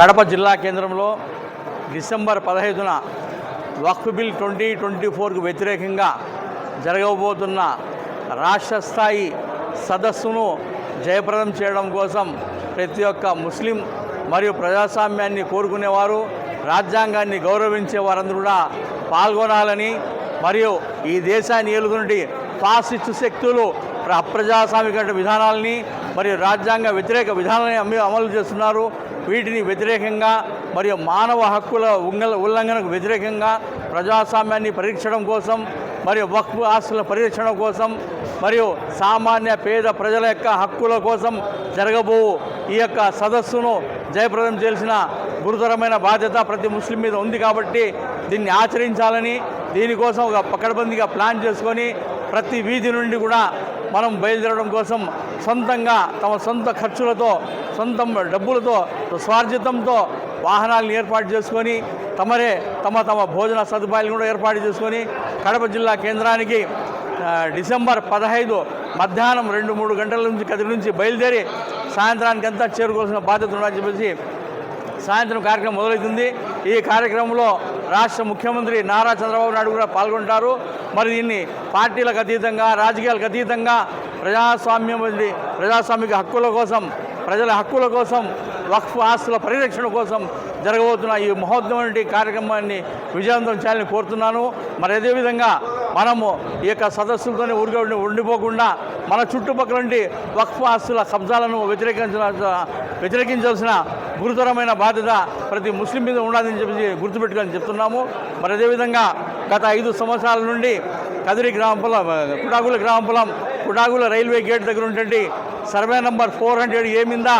కడప జిల్లా కేంద్రంలో డిసెంబర్ పదహైదున వక్ఫ్ బిల్ ట్వంటీ ట్వంటీ ఫోర్కు వ్యతిరేకంగా జరగబోతున్న రాష్ట్ర స్థాయి సదస్సును జయప్రదం చేయడం కోసం ప్రతి ఒక్క ముస్లిం మరియు ప్రజాస్వామ్యాన్ని కోరుకునేవారు రాజ్యాంగాన్ని గౌరవించే వారందరూ కూడా పాల్గొనాలని మరియు ఈ దేశాన్ని ఏలుగునటి ఫాసిస్ట్ శక్తులు అప్రజాస్వామిక విధానాలని మరియు రాజ్యాంగ వ్యతిరేక విధానాలని అమ్మి- అమలు చేస్తున్నారు. వీటిని వ్యతిరేకంగా మరియు మానవ హక్కుల ఉంగ- ఉల్లంఘనకు వ్యతిరేకంగా ప్రజాస్వామ్యాన్ని పరీక్షడం కోసం మరియు వక్ఫ్ ఆస్తుల పరిరక్షణ కోసం మరియు సామాన్య పేద ప్రజల యొక్క హక్కుల కోసం జరగబో ఈ యొక్క సదస్సును జయప్రదం చేసిన గురుతరమైన బాధ్యత ప్రతి ముస్లిం మీద ఉంది కాబట్టి దీన్ని ఆచరించాలని దీనికోసం ఒక పకడ్బందీగా ప్లాన్ చేసుకొని ప్రతి వీధి నుండి కూడా మనం బయలుదేరడం కోసం సొంతంగా తమ సొంత ఖర్చులతో సొంత డబ్బులతో స్వార్జితంతో వాహనాలను ఏర్పాటు చేసుకొని తమరే తమ తమ భోజన సదుపాయాలు కూడా ఏర్పాటు చేసుకొని కడప జిల్లా కేంద్రానికి డిసెంబర్ పదహైదు మధ్యాహ్నం రెండు మూడు గంటల నుంచి కదిరి నుంచి బయలుదేరి సాయంత్రానికి అంతా చేరుకోవాల్సిన బాధ్యత ఉండాలని చెప్పేసి సాయంత్రం కార్యక్రమం మొదలవుతుంది. ఈ కార్యక్రమంలో రాష్ట్ర ముఖ్యమంత్రి నారా చంద్రబాబు నాయుడు కూడా పాల్గొంటారు. మరి దీన్ని పార్టీలకు అతీతంగా రాజకీయాలకు అతీతంగా ప్రజాస్వామ్యం ప్రజాస్వామిక హక్కుల కోసం ప్రజల హక్కుల కోసం వక్ఫ్ ఆస్తుల పరిరక్షణ కోసం జరగబోతున్న ఈ మహోద్యమైన కార్యక్రమాన్ని విజయవంతం చేయాలని కోరుతున్నాను. మరి అదేవిధంగా మనము ఈ యొక్క సదస్సులతోనే ఊరిగా ఉండిపోకుండా మన చుట్టుపక్కల నుండి వక్ఫ్ ఆస్తుల కబ్జాలను వ్యతిరేకించాల్సిన వ్యతిరేకించాల్సిన గురుతరమైన బాధ్యత ప్రతి ముస్లిం మీద ఉండాలని చెప్పి గుర్తుపెట్టుకొని చెప్తున్నాము. మరి అదేవిధంగా గత ఐదు సంవత్సరాల నుండి కదిరి గ్రామ పొలం కుడాగుల గ్రామ పొలం కుడాగుల రైల్వే గేట్ దగ్గర ఉన్నటువంటి survey number four hundred A మీద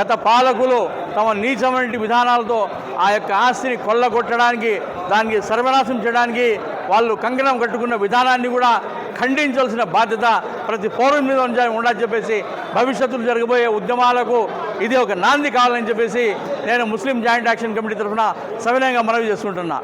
గత పాలకులు తమ నీచమైన విధానాలతో ఆ యొక్క ఆస్తిని కొల్లగొట్టడానికి దానికి సర్వనాశం చేయడానికి వాళ్ళు కంకణం కట్టుకున్న విధానాన్ని కూడా ఖండించాల్సిన బాధ్యత ప్రతి పౌరుని మీద ఉండాలని చెప్పేసి భవిష్యత్తులో జరగబోయే ఉద్యమాలకు ఇది ఒక నాంది కావాలని చెప్పేసి నేను ముస్లిం జాయింట్ యాక్షన్ కమిటీ తరఫున సవినయంగా మనవి చేసుకుంటున్నా.